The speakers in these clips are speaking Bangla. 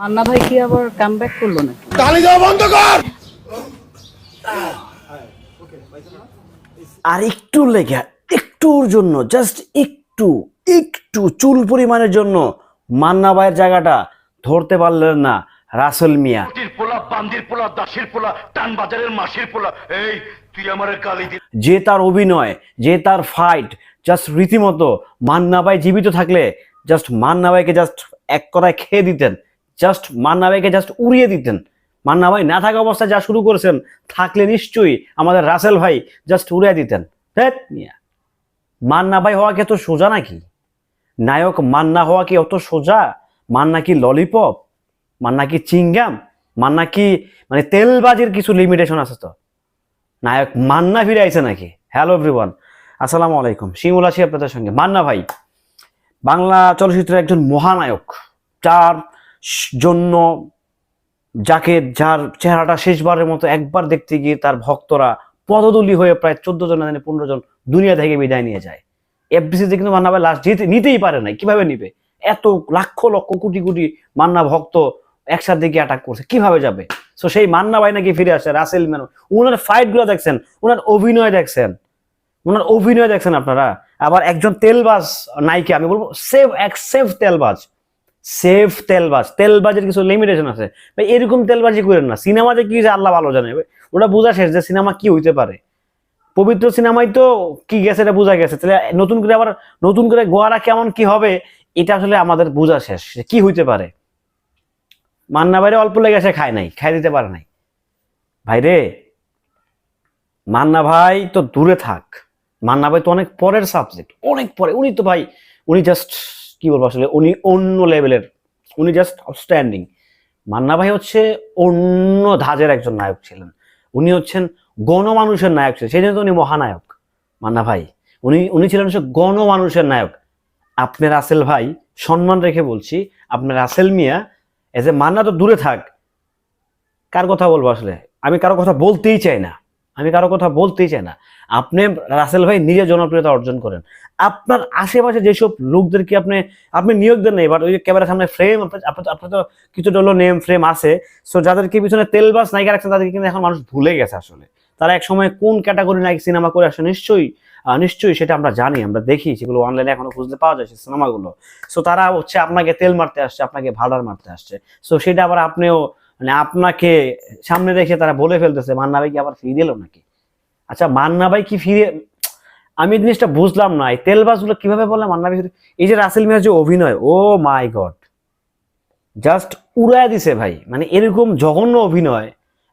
মান্না ভাই কি আবার কাম ব্যাক করল নাকি? তালি দেওয়া বন্ধ কর! আর একটু লেগে একটুর জন্য জাস্ট একটু একটু চুল পরিমাণের জন্য মান্না ভাইয়ের জায়গাটা ধরতে পারলেন না রাসেল মিয়া। পোলা বান্দির পোলা দাসের পোলা টান বাজারের মাসির পোলা এই তুই আমার গালি দি যে তার অভিনয় যে তার ফাইট জাস্ট রীতিমতো মান্না ভাই জীবিত থাকলে জাস্ট মান্না ভাইকে জাস্ট এক কথায় খেয়ে দিতেন। জাস্ট মান্না ভাইকে জাস্ট উড়িয়ে দিতেন। মান্না ভাই না থাকা অবস্থায় যা শুরু করেছেন, থাকলে নিশ্চয়ই আমাদের রাসেল ভাই জাস্ট উড়িয়ে দিতেন। ধ্যাৎ মিয়া। মান্না ভাই হওয়া কি এত সোজা নাকি? নায়ক মান্না হওয়া কি অত সোজা? মান্না কি ললিপপ মান্না কি চিংগাম? মান্না কি মানে তেলবাজির কিছু লিমিটেশন আছে তো? নায়ক মান্না ফিরে আইছে নাকি? হ্যালো এভরিওয়ান আসসালামু আলাইকুম। শিমুল আছি আপনাদের সঙ্গে। মান্না ভাই, বাংলা চলচ্চিত্রের একজন মহানায়ক যার জন্য যাকে যার চেহারাটা শেষবারের মতো একবার দেখতে গিয়ে তার ভক্তরা পদদুলি হয়ে প্রায় চোদ্দ জন জানি পনেরো জন দুনিয়া থেকে বিদায় নিয়ে যায়। এফবিসিতে কিন্তু মান্না ভাই লাস্ট জিতে নিতেই পারে নাই, কীভাবে নিবে? এত লক্ষ লক্ষ কোটি কোটি মান্না ভক্ত একসাথে গিয়ে অ্যাটাক করছে, কীভাবে যাবে? সো সেই মান্না ভাই নাকি ফিরে আসে, রাসেল ম্যান ওনার ফাইটগুলো দেখছেন ওনার অভিনয় দেখছেন ওনার অভিনয় দেখছেন আপনারা? আবার একজন তেলবাজ নায়িকা, আমি বলব সেভ এক সেভ তেলবাজ। সেভ তেলবাজ তেলবাজের কিছু লিমিটেশন আছে। এরকম তেলবাজি করেন না। সিনেমা যে কি যে আল্লাহ ভালো জানে। ওটা বোঝা শেষ যে সিনেমা কি হইতে পারে। পবিত্র সিনেমায় তো কি গেছে, এটা বোঝা গেছে। তাহলে নতুন করে আবার নতুন করে গোয়ারা কেমন কি হবে, এটা আসলে আমাদের বোঝা শেষ কি হইতে পারে। মান্না বাইরে অল্প লেগে সে খায় নাই খাই দিতে পারে নাই। ভাইরে, মান্না ভাই তো দূরে থাক। মান্না ভাই তো অনেক পরের সাবজেক্ট অনেক পরে। উনি তো ভাই, উনি জাস্ট কি বলব আসলে, উনি অন্য লেভেলের, উনি জাস্ট আউটস্ট্যান্ডিং মান্না ভাই হচ্ছে অন্য ধাজের একজন নায়ক ছিলেন। উনি হচ্ছেন গণমানুষের নায়ক ছিলেন। সেই জন্য উনি মহানায়ক, মান্না ভাই। উনি উনি ছিলেন হচ্ছে গণমানুষের নায়ক। আপনি রাসেল ভাই, সম্মান রেখে বলছি আপনার রাসেল মিয়া এজ এ মান্না তো দূরে থাক। কার কথা বলব আসলে? আমি কারও কথা বলতেই চাই না। আমি কারও কথা বলতেই চাই না। আপনি রাসেল ভাই নিজে জনপ্রিয়তা অর্জন করেন। আপনার আশেপাশে যেসব লোকদেরকে আপনি আপনি নিয়োগ দেন না এবার ওই ক্যামেরার সামনে ফ্রেম আপনার তো কিছুটা হলো নেম ফ্রেম আছে। সো যাদেরকে পিছনে তেলবাস নায়িকা রাখছেন, তাদেরকে কিন্তু এখন মানুষ ভুলে গেছে আসলে। তারা এক সময় কোন ক্যাটাগরি নায়ক সিনেমা করে আসে নিশ্চয়ই নিশ্চয়ই সেটা আমরা জানি, আমরা দেখি। সেগুলো অনলাইনে এখনও খুঁজতে পাওয়া যায় সেই সিনেমাগুলো সো তারা হচ্ছে আপনাকে তেল মারতে আসছে, আপনাকে ভাড়ার মারতে আসছে। সো সেটা আবার আপনিও মানে আপনাকে সামনে রেখে তারা বলে ফেলতেছে মান্না ভাই কি আবার ফিরে এলো নাকি? আচ্ছা মান্না ভাই কি ফিরে আমি জিনিসটা বুঝলাম না, এই তেলবাজগুলো কীভাবে বললাম? মান্না ভাই এই যে রাসেল মিয়ার যে অভিনয়, ও মাই গড, জাস্ট উড়ায় দিছে ভাই মানে এরকম জঘন্য অভিনয়,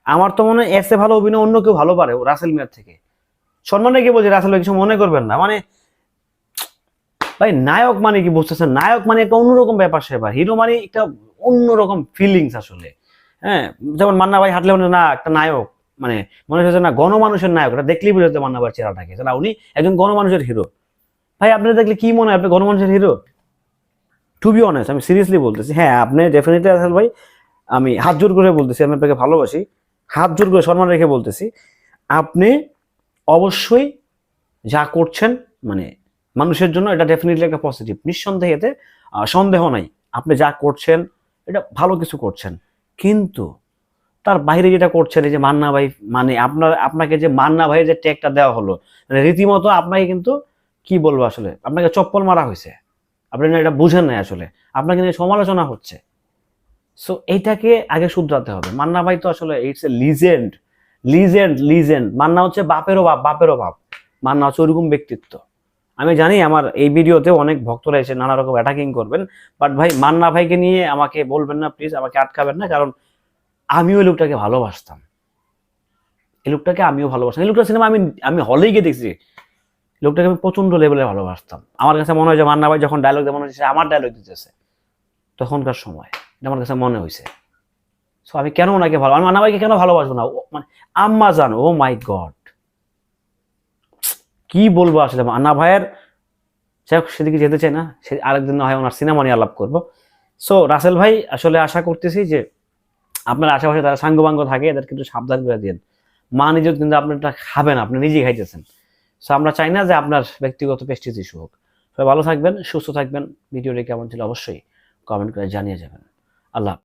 আমার তো মনে হয় চেয়ে ভালো অভিনয় অন্য কেউ ভালো পারে রাসেল মিয়ার থেকে। সম্মানে রেখে বলছে, রাসেল কিছু মনে করবেন না মানে ভাই নায়ক মানে কি বুঝতেছেন? নায়ক মানে একটা অন্যরকম ব্যাপার সেবার, হিরো মানে একটা অন্যরকম ফিলিংস আসলে। হ্যাঁ যেমন মান্না ভাই হাঁটলে না, একটা নায়ক মানে মনে হচ্ছে না গণমানুষের নায়ক, এটা দেখলেই বুঝতে মান্না ভাই চেহারাটাকে না উনি একজন গণমানুষের হিরো ভাই আপনি দেখলে কি মনে হয় আপনি গণমানুষের হিরো টু বি অনেস্ট আমি সিরিয়াসলি বলতেছি হ্যাঁ আপনি ডেফিনেটলি আসল ভাই, আমি হাত জোর করে বলতেছি, আমি আপনাকে ভালোবাসি, হাত জোর করে সম্মান রেখে বলতেছি, আপনি অবশ্যই যা করছেন মানে মানুষের জন্য এটা ডেফিনেটলি একটা পজিটিভ নিঃসন্দেহে এতে সন্দেহ নাই, আপনি যা করছেন, এটা ভালো কিছু করছেন। কিন্তু তার বাইরে যেটা করছেন এই যে মান্না ভাই মানে আপনার, আপনাকে যে মান্না ভাইয়ের যে ট্যাগটা দেওয়া হলো মানে রীতিমতো আপনাকে কিন্তু কি বলব আসলে, আপনাকে চপ্পল মারা হয়েছে। আপনি এটা বুঝেন নাই আসলে। আপনাকে নিয়ে সমালোচনা হচ্ছে। সো এইটাকে আগে শুধরাতে হবে। মান্না ভাই তো আসলে it's a legend legend legend Manna হচ্ছে বাপেরও বাপ বাপেরও বাপ। মান্না হচ্ছে ওরকম ব্যক্তিত্ব। আমি জানি আমার এই ভিডিওতে অনেক ভক্তরা এসে নানা রকম অ্যাটাকিং করবেন বাট ভাই, মান্না ভাইকে নিয়ে আমাকে বলবেন না প্লিজ আমাকে আটকাবেন না, কারণ আমিও এই লোকটাকে ভালোবাসতাম। এই লোকটাকে আমিও ভালোবাসতাম। এই লোকটা সিনেমা আমি আমি হলেই গিয়ে দেখছি, লোকটাকে আমি প্রচণ্ড লেভেলে ভালোবাসতাম। আমার কাছে মনে হয় যে মান্না ভাই যখন ডায়লগ দেয় মনে হচ্ছে আমার ডায়লগ দিতেছে। তখনকার সময়, এটা আমার কাছে মনে হয়েছে। সো আমি কেন ওনাকে ভালো, আমি মান্না ভাইকে কেন ভালোবাসবো না? মানে আম্মা জান ও মাই গড কি বলব আসলে? মান্না ভাইয়ের, যাই হোক, সেদিকে যেতে চাই না, সে আরেকদিন না হয় ওনার সিনেমা নিয়ে আলাপ করব। সো রাসেল ভাই, আসলে আশা করতেছি যে আপনার আশেপাশে যারা সাঙ্গবাঙ্গ থাকে এদের কিন্তু সাবধান করে দিন মা নিজেও কিন্তু আপনারটা খাবেন আপনি নিজেই খাইতেছেন। সো আমরা চাই না যে আপনার ব্যক্তিগত পেস্টিজ ইস্যু হোক। সবাই ভালো থাকবেন, সুস্থ থাকবেন। ভিডিওটি কেমন ছিল অবশ্যই কমেন্ট করে জানিয়ে যাবেন। আল্লাহ।